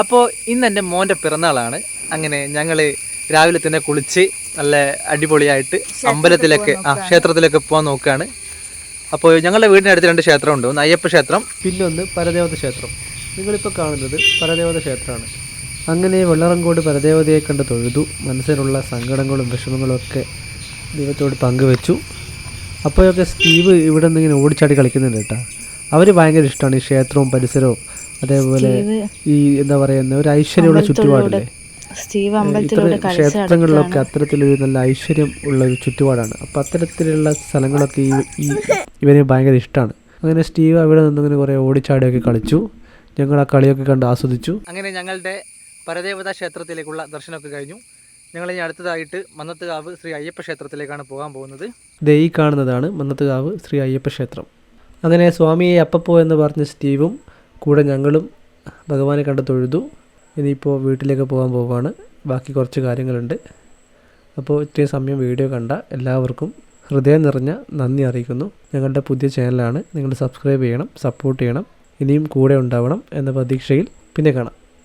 അപ്പോൾ ഇന്ന് എന്റെ മോന്റെ പിറന്നാളാണ്. അങ്ങനെ ഞങ്ങൾ രാവിലെ തന്നെ കുളിച്ച് നല്ല അടിപൊളിയായിട്ട് അമ്പലത്തിലേക്ക് ആ ക്ഷേത്രത്തിലൊക്കെ പോകാൻ നോക്കുകയാണ് അപ്പോൾ ഞങ്ങളുടെ വീടിനടുത്ത് രണ്ട് ക്ഷേത്രമുണ്ട് ഒന്ന് അയ്യപ്പ ക്ഷേത്രം പിന്നെ ഒന്ന് പരദേവത ക്ഷേത്രം. നിങ്ങളിപ്പോൾ കാണുന്നത് പരദേവത ക്ഷേത്രമാണ്. അങ്ങനെ വെള്ളറങ്കോട് പരദേവതയെ കണ്ട് തൊഴുതു. മനസ്സിലുള്ള സങ്കടങ്ങളും വിഷമങ്ങളും ഒക്കെ ദൈവത്തോട് പങ്കുവെച്ചു. അപ്പോഴൊക്കെ സ്റ്റീവ് ഇവിടെ നിന്ന് ഇങ്ങനെ ഓടിച്ചാടി കളിക്കുന്നുണ്ട് കേട്ടോ. അവർ ഭയങ്കര ഇഷ്ടമാണ് ഈ ക്ഷേത്രവും പരിസരവും. അതേപോലെ ഈ എന്താ പറയുന്ന ഒരു ഐശ്വര്യമുള്ള ചുറ്റുപാടില്ലേ? ക്ഷേത്രങ്ങളിലൊക്കെ അത്തരത്തിലൊരു നല്ല ഐശ്വര്യം ഉള്ള ഒരു ചുറ്റുപാടാണ്. അപ്പൊ അത്തരത്തിലുള്ള സ്ഥലങ്ങളൊക്കെ ഈ ഈ ഇവന് ഭയങ്കര ഇഷ്ടമാണ് അങ്ങനെ സ്റ്റീവ് അവിടെ നിന്നിങ്ങനെ കുറേ ഓടിച്ചാടിയൊക്കെ കളിച്ചു. ഞങ്ങൾ ആ കളിയൊക്കെ കണ്ട് ആസ്വദിച്ചു. അങ്ങനെ ഞങ്ങളുടെ പരദേവതാ ക്ഷേത്രത്തിലേക്കുള്ള ദർശനമൊക്കെ കഴിഞ്ഞു. ഞങ്ങൾ ഇനി അടുത്തതായിട്ട് മന്നത്തുകാവ് ശ്രീ അയ്യപ്പ ക്ഷേത്രത്തിലേക്കാണ് പോകാൻ പോകുന്നത്. ദേ ഈ കാണുന്നതാണ് മന്നത്തുകാവ് ശ്രീ അയ്യപ്പ ക്ഷേത്രം. അങ്ങനെ സ്വാമിയെ അപ്പപ്പോ എന്ന് പറഞ്ഞ സ്റ്റീവും കൂടെ ഞങ്ങളും ഭഗവാനെ കണ്ട് തൊഴുതു ഇനിയിപ്പോൾ വീട്ടിലേക്ക് പോകാൻ പോവുകയാണ് ബാക്കി കുറച്ച് കാര്യങ്ങളുണ്ട്. അപ്പോൾ ഇത്രയും സമയം വീഡിയോ കണ്ട എല്ലാവർക്കും ഹൃദയം നിറഞ്ഞ നന്ദി അറിയിക്കുന്നു. ഞങ്ങളുടെ പുതിയ ചാനലാണ് നിങ്ങൾ സബ്സ്ക്രൈബ് ചെയ്യണം സപ്പോർട്ട് ചെയ്യണം. ഇനിയും കൂടെ ഉണ്ടാവണം എന്ന പ്രതീക്ഷയിൽ പിന്നെ കാണാം.